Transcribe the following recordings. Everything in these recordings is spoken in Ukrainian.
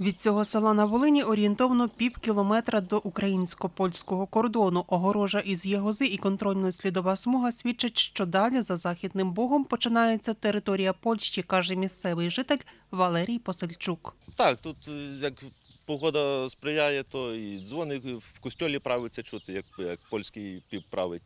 Від цього села на Волині орієнтовно пів кілометра до українсько-польського кордону. Огорожа із єгози і контрольно-слідова смуга свідчать, що далі за західним богом починається територія Польщі, каже місцевий житель Валерій Посельчук. Так, тут е, як погода сприяє, то і дзвоник в костьолі правиться чути, як, як польський піп править.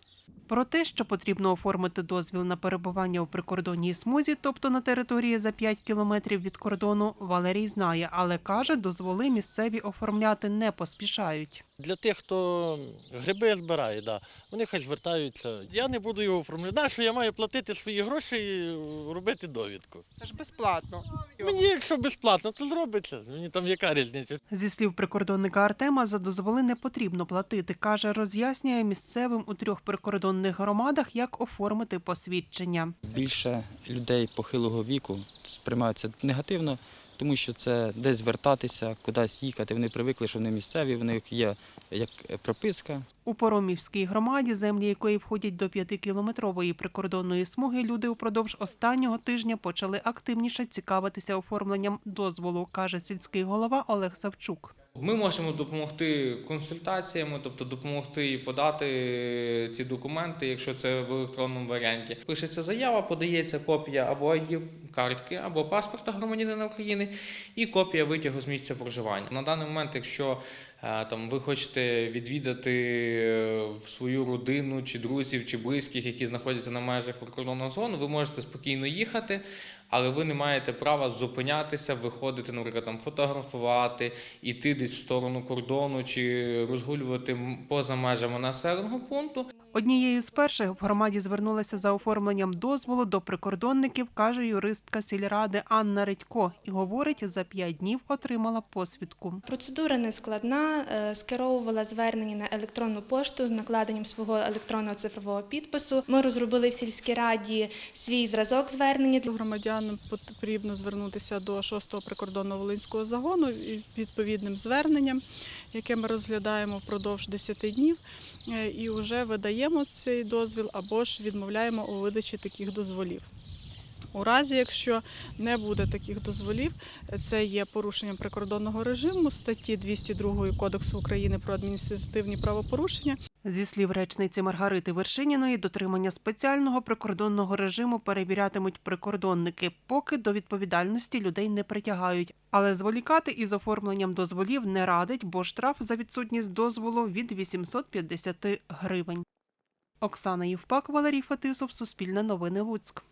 Про те, що потрібно оформити дозвіл на перебування у прикордонній смузі, тобто на території за 5 кілометрів від кордону, Валерій знає, але каже, дозволи місцеві оформляти не поспішають. Для тих, хто гриби збирає, да. вони хай звертаються. Я не буду його оформляти. Да, що я маю платити свої гроші і робити довідку. Це ж безплатно. Мені, якщо безплатно, то зробиться. Мені там яка різниця. Зі слів прикордонника Артема, за дозволи не потрібно платити. Каже, роз'яснює місцевим у трьох прикордонних громадах, як оформити посвідчення. Більше людей похилого віку сприймаються негативно, тому що це десь звертатися, кудись їхати. Вони привикли, що вони місцеві, в них є як прописка. У Поромівській громаді, землі якої входять до п'ятикілометрової прикордонної смуги, люди упродовж останнього тижня почали активніше цікавитися оформленням дозволу, каже сільський голова Олег Савчук. Ми можемо допомогти консультаціями, тобто допомогти і подати ці документи, якщо це в електронному варіанті. Пишеться заява, подається копія або картки, або паспорта громадянина України, і копія витягу з місця проживання. На даний момент, якщо е, там ви хочете відвідати е, свою родину, чи друзів, чи близьких, які знаходяться на межах прикордонного зону, ви можете спокійно їхати, але ви не маєте права зупинятися, виходити, наприклад, там фотографувати, іти десь в сторону кордону чи розгулювати поза межами населеного пункту. Однією з перших в громаді звернулася за оформленням дозволу до прикордонників, каже юристка сільради Анна Редько, і говорить, за п'ять днів отримала посвідку. Процедура не складна. е, Скеровувала звернення на електронну пошту з накладенням свого електронного цифрового підпису. Ми розробили в сільській раді свій зразок звернення. Громадянам потрібно звернутися до 6-го прикордонного волинського загону відповідним зверненням, яке ми розглядаємо впродовж 10 днів, е, і вже видаємо цей дозвіл або ж відмовляємо у видачі таких дозволів. У разі, якщо не буде таких дозволів, це є порушенням прикордонного режиму статті 202 Кодексу України про адміністративні правопорушення. Зі слів речниці Маргарити Вершиніної, дотримання спеціального прикордонного режиму перевірятимуть прикордонники, поки до відповідальності людей не притягають. Але зволікати із оформленням дозволів не радить, бо штраф за відсутність дозволу від 850 гривень. Оксана Євпак, Валерій Фетисов, Суспільне новини Луцьк.